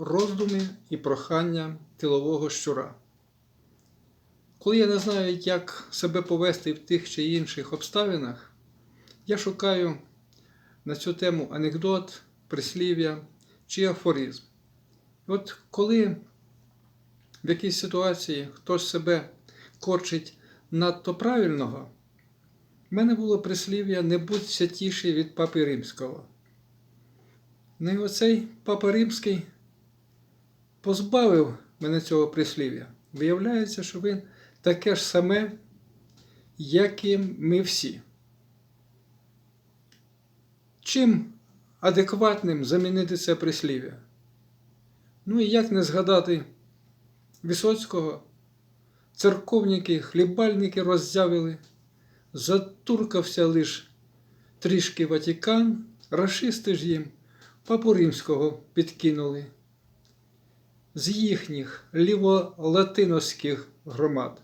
роздуми і прохання тилового щура. Коли я не знаю, як себе повести в тих чи інших обставинах, я шукаю на цю тему анекдот, прислів'я чи афоризм. От коли в якійсь ситуації хтось себе корчить надто правильного, в мене було прислів'я не будь святіший від папи римського. Ну і оцей папа римський позбавив мене цього прислів'я. Виявляється, що він таке ж саме, як і ми всі. Чим адекватним замінити це прислів'я? Ну і як не згадати Висоцького, церковники, хлібальники роззявили, затуркався лиш трішки Ватікан, рашисти ж їм папу римського підкинули з їхніх ліволатиновських громад.